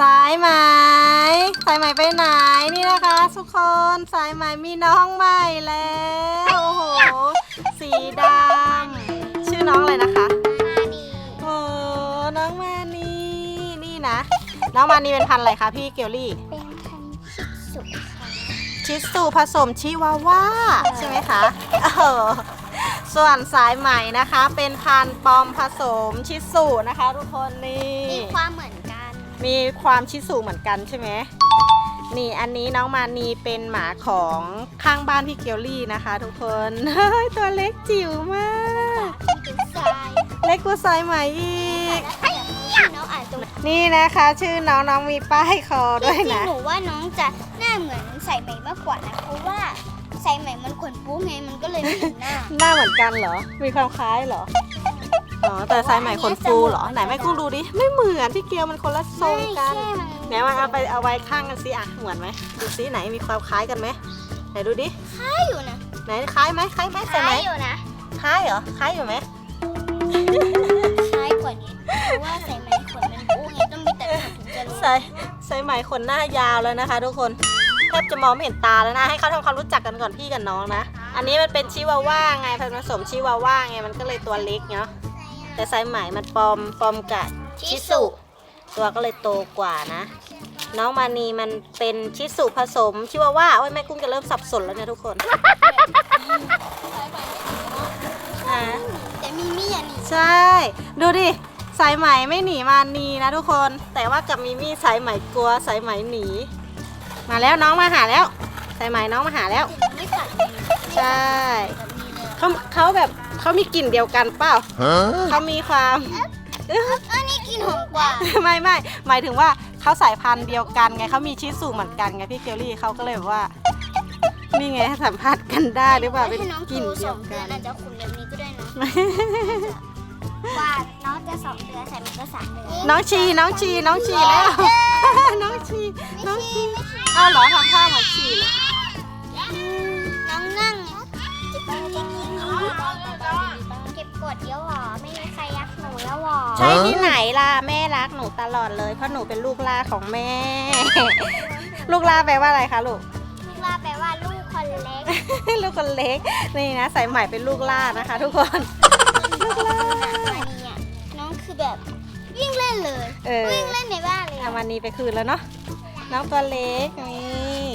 สายไหมสายไหมไปไหนนี่นะคะทุกคนสายไหมมีน้องใหม่แล้วโอ้โหสีดำชื่อน้องอะไรนะคะมาดีโอ้น้องมานีนี่นะ น้องมานีเป็นพันธุ์อะไรคะพี่เกลลี่เป็นพันธุ์ชิสุค่ะชิสุผสมชิวาว่าใช่ไหมคะเออส่วนสายใหม่นะคะ เป็นพันธุ์ปอมผสมชิสุนะคะ ทุกคนนี่มีความเหมือนกัน มีความชิสุเหมือนกันใช่ไหมนี่อันนี้น้องมานีเป็นหมาของข้างบ้านพี่เกลลี่นะคะ ทุกคนเฮ้ยตัวเล็กจิ๋วมากมีเป็นทรายเล็กกว่าสายใหม่อีกแล้วน้องอ่านตรงนี่นะคะ ชื่อน้องน้องมีป้ายคอด้วยจริงนะ ๆหนูว่าน้องจะหน้าเหมือนใส่ไหมมากกว่านะ เพราะว่าใส่ไหมมันขนปุ๊ไงมันก็เลยไม่เห็นหน้า หน้าเหมือนกันเหรอ มีความคล้ายเหรอ อ๋อแต่สายใหม่ขนฟูเหรอไหนแม่กุ้งดูดิไม่เหมือนพี่เกียวมันคนละทรงกันไม่แค่มันไหนมาเอาไปเอาไว้ข้างกันสิอะเหมือนไหมดูซิไหนมีความคล้ายกันไหมไหนดูดิคล้ายอยู่นะไหนคล้ายไหมคล้ายไหมคใช่ไหมล้ายอยู่นะคล้ายเหรอคล้ายอยู่ไหมคล้ายกว่านี้เพราะว่าใส่ไหมขนมันปุ๊ไงต้องมีแต่ขนถึงจะรู้สายสายใหม่ขนหน้ายาวแล้วนะคะ ทุกคนแทบจะมองไม่เห็นตาแล้วนะให้เขาทำความรู้จักกันก่อนพี่กับน้องนะ อันนี้มันเป็นชิวาว่าไงผสมชิวาว่าไงมันก็เลยตัวเล็กเนาะ แต่สายไหมมันปลอมปลอมกับชิสุตัวก็เลยโตกว่านะ น้องมานีมันเป็นชิสุผสมชิวาว่าโอ้ยแม่กุ้งจะเริ่มสับสนแล้วเนี่ยทุกคนอ่า แต่มีมี่อะนี่ใช่ ดูดิ สายไหมไม่หนีมานีนะทุกคน แต่ว่ากับมิมี่สายไหมกลัวสายไหมหนี มาแล้วน้องมาหาแล้ว สายไหมน้องมาหาแล้ว ไม่กัดเลยใช่แบบนี้ เลยเขาเขาแบบเขามีกลิ่นเดียวกันเปล่า Huh? เขามีความเออนี่กินหอมกว่า ไม่ไม่หมายถึงว่าเขาสายพันธุ์เดียวกันไงเขามีชิสุเหมือนกันไงพี่เกลลี่เขาก็เลยแบบว่า นี่ไงสัมผัสกันได้หรือเปล่าเป็นให้น้องกลิ่นโตเดีสยอวงเดืกัอนนอาจจะขุนแบบนี้ก็ได้นะว่าน้องจะสองเดือนใส่มันก็สามเดือนน้องชีน้องชีน้องชีแล้ว น้องชีน้องชีเอาเหรอทำท่าเหมือนชีเลย ดเยอะหรอไม่มีใครรักหนูแล้วหรอใช่ที่ไหนล่ะแม่รักหนูตลอดเลยเพราะหนูเป็นลูกล่าของแม่ ลูกล่าแปลว่าอะไรคะลูกว่าแปลว่าลูกคนเล็ก ลูกคนเล็กนี่นะสายใหม่เป็นลูกล่านะคะ ทุกคนลูกล่ามานี่อะน้องคือแบบวิ่งเล่นเลยเออวิ่งเล่นในบ้านเลยเอาอะวันนี้ไปคืนแล้วเนาะน้องตัวเล็กนี่